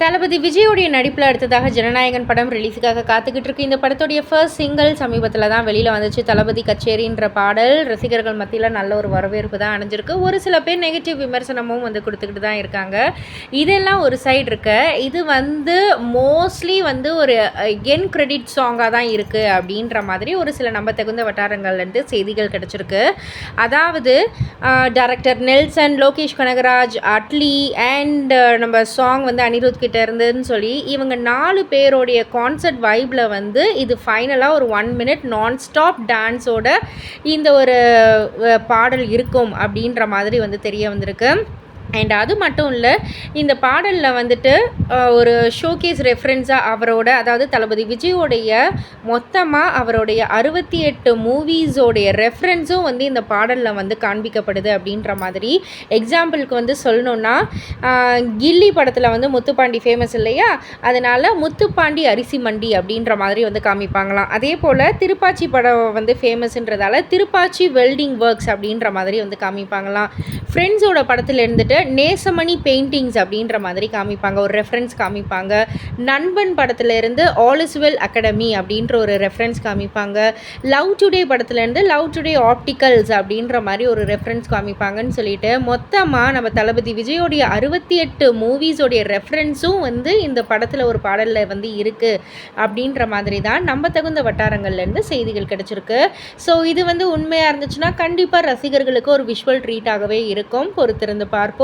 தளபதி விஜயோடைய நடிப்பில் அடுத்ததாக ஜனநாயகன் படம் ரிலீஸுக்காக காத்துக்கிட்டு இருக்கு. இந்த படத்துடைய ஃபர்ஸ்ட் சிங்கிள் சமீபத்தில் தான் வெளியில் வந்துச்சு. தளபதி கச்சேரின்ற பாடல் ரசிகர்கள் மத்தியில் நல்ல ஒரு வரவேற்பு தான் அடைஞ்சிருக்கு. ஒரு சில பேர் நெகட்டிவ் விமர்சனமும் வந்து கொடுத்துக்கிட்டு தான் இருக்காங்க. இதெல்லாம் ஒரு சைடு இருக்க. இது வந்து மோஸ்ட்லி வந்து ஒரு என் கிரெடிட் சாங்காக தான் இருக்குது அப்படின்ற மாதிரி ஒரு சில நம்ப தகுந்த வட்டாரங்கள்லேருந்து செய்திகள் கிடச்சிருக்கு. அதாவது டைரக்டர் நெல்சன் லோகேஷ் கனகராஜ் அட்லி அண்ட் நம்ம சாங் வந்து அனிருத் கிட்ட இருந்துன்னு சொல்லி இவங்க நாலு பேருடைய கான்சர்ட் வைப்பில் வந்து இது ஃபைனலாக ஒரு ஒன் மினிட் நான் ஸ்டாப் டான்ஸோட இந்த ஒரு பாடல் இருக்கும் அப்படின்ற மாதிரி வந்து தெரிய வந்திருக்கு. அண்ட் அது மட்டும் இல்லை இந்த பாடலில் வந்துட்டு ஒரு ஷோகேஸ் ரெஃபரன்ஸாக அவரோட அதாவது தளபதி விஜயோடைய மொத்தமாக அவருடைய அறுபத்தி எட்டு மூவிஸோடைய ரெஃபரன்ஸும் வந்து இந்த பாடலில் வந்து காண்பிக்கப்படுது அப்படின்ற மாதிரி எக்ஸாம்பிளுக்கு வந்து சொல்லணுன்னா கில்லி படத்தில் வந்து முத்துப்பாண்டி ஃபேமஸ் இல்லையா? அதனால் முத்துப்பாண்டி அரிசி மண்டி அப்படின்ற மாதிரி வந்து காமிப்பாங்களாம். அதே போல் திருப்பாச்சி படம் வந்து ஃபேமஸ்ன்றதால திருப்பாச்சி வெல்டிங் ஒர்க்ஸ் அப்படின்ற மாதிரி வந்து காமிப்பாங்களாம். ஃப்ரெண்ட்ஸோட படத்தில் இருந்துட்டு நேசமணி பெயிண்டிங்ஸ் அப்படின்ற மாதிரி காமிப்பாங்க. ஒரு ரெஃபரன்ஸ் காமிப்பாங்க. நண்பன் படத்துலேருந்து ஆல் இஸ் வெல் அகாடமி அப்படின்ற ஒரு ரெஃபரன்ஸ் காமிப்பாங்க. லவ் டுடே படத்துலேருந்து லவ் டுடே ஆப்டிக்கல்ஸ் அப்படின்ற மாதிரி ஒரு ரெஃபரன்ஸ் காமிப்பாங்கன்னு சொல்லிட்டு மொத்தமாக நம்ம தளபதி விஜயோடைய அறுபத்தி எட்டு மூவிஸோடைய ரெஃபரன்ஸும் வந்து இந்த படத்தில் ஒரு பாடலில் வந்து இருக்குது அப்படின்ற மாதிரி தான் நம்ம தகுந்த வட்டாரங்கள்லேருந்து செய்திகள் கிடச்சிருக்கு. ஸோ இது வந்து உண்மையாக இருந்துச்சுன்னா கண்டிப்பாக ரசிகர்களுக்கு ஒரு விஷுவல் ட்ரீட்டாகவே இருக்கும். பொறுத்திருந்து பார்ப்போம்.